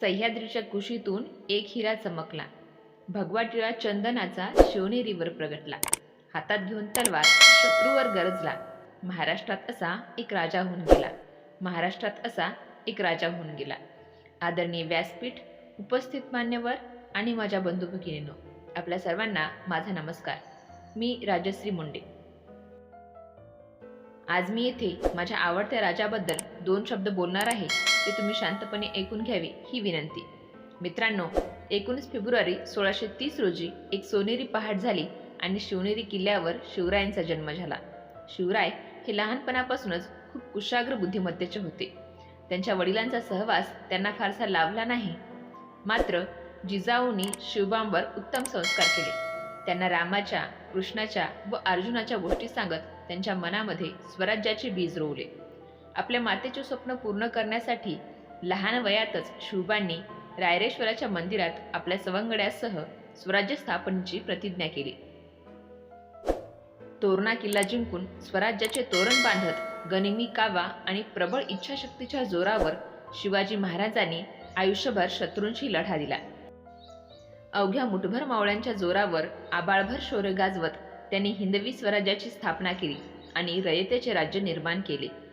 सह्याद्रीच्या कुशीतून एक हिरा चमकला. भगवा टिळा चंदनाचा शिवनेरीवर प्रगटला. हातात घेऊन तलवार शत्रूवर गरजला. महाराष्ट्रात असा एक राजा होऊन गेला. महाराष्ट्रात असा एक राजा होऊन गेला. आदरणीय व्यासपीठ उपस्थित मान्यवर आणि माझ्या बंधू भगिनीनो आपल्या सर्वांना माझा नमस्कार. मी राजश्री मुंडे. आज मी येथे माझ्या आवडत्या राजाबद्दल दोन शब्द बोलणार आहे ते तुम्ही शांतपणे ऐकून घ्यावे ही विनंती. मित्रांनो एकोणीस फेब्रुवारी सोळाशे तीस रोजी एक सोनेरी पहाट झाली आणि शिवनेरी किल्ल्यावर शिवरायांचा जन्म झाला. शिवराय हे लहानपणापासूनच खूप कुशाग्र बुद्धिमत्तेचे होते. त्यांच्या वडिलांचा सहवास त्यांना फारसा लाभला नाही. मात्र जिजाऊंनी शिवबांवर उत्तम संस्कार केले. त्यांना रामाच्या कृष्णाच्या व अर्जुनाच्या गोष्टी सांगत त्यांच्या मनामध्ये स्वराज्याचे बीज रोवले. आपल्या मातेचे स्वप्न पूर्ण करण्यासाठी लहान वयातच शुभांनी रायरेश्वराच्या मंदिरात आपल्या सवंगड्यासह स्वराज्य स्थापनेची प्रतिज्ञा केली. तोरणा किल्ला जिंकून स्वराज्याचे तोरण बांधत गनिमी कावा आणि प्रबळ इच्छाशक्तीच्या जोरावर शिवाजी महाराजांनी आयुष्यभर शत्रूंशी लढा दिला. अवघ्या मुठभर मावळ्यांच्या जोरावर आबाळभर शौर्य गाजवत त्यांनी हिंदवी स्वराज्याची स्थापना केली आणि रयतेचे राज्य निर्माण केले.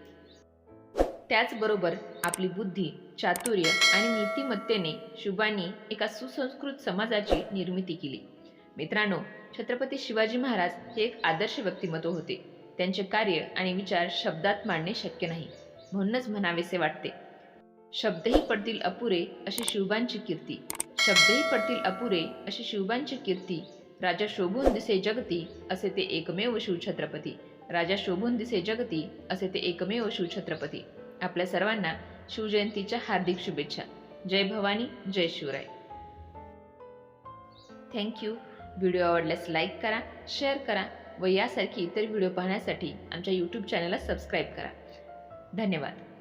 त्याचबरोबर आपली बुद्धी चातुर्य आणि नीतिमत्तेने शुभांनी एका सुसंस्कृत समाजाची निर्मिती केली. मित्रांनो छत्रपती शिवाजी महाराज हे एक आदर्श व्यक्तिमत्व होते. त्यांचे कार्य आणि विचार शब्दात मांडणे शक्य नाही. म्हणूनच म्हणावेसे वाटते शब्दही पडतील अपुरे अशी शिवबांची कीर्ती. शब्दही पडतील अपुरे अशी शिवबांची कीर्ती. राजा शोभून दिसे जगती असे ते एकमेव शिवछत्रपती. राजा शोभून दिसे जगती असे ते एकमेव शिवछत्रपती. आपल्या सर्वांना शिवजयंतीच्या हार्दिक शुभेच्छा. जय भवानी जय शिवराय. थँक्यू व्हिडिओ आवडल्यास लाईक करा शेअर करा व यासारखी इतर व्हिडिओ पाहण्यासाठी आमच्या यूट्यूब चॅनलला सबस्क्राईब करा. धन्यवाद.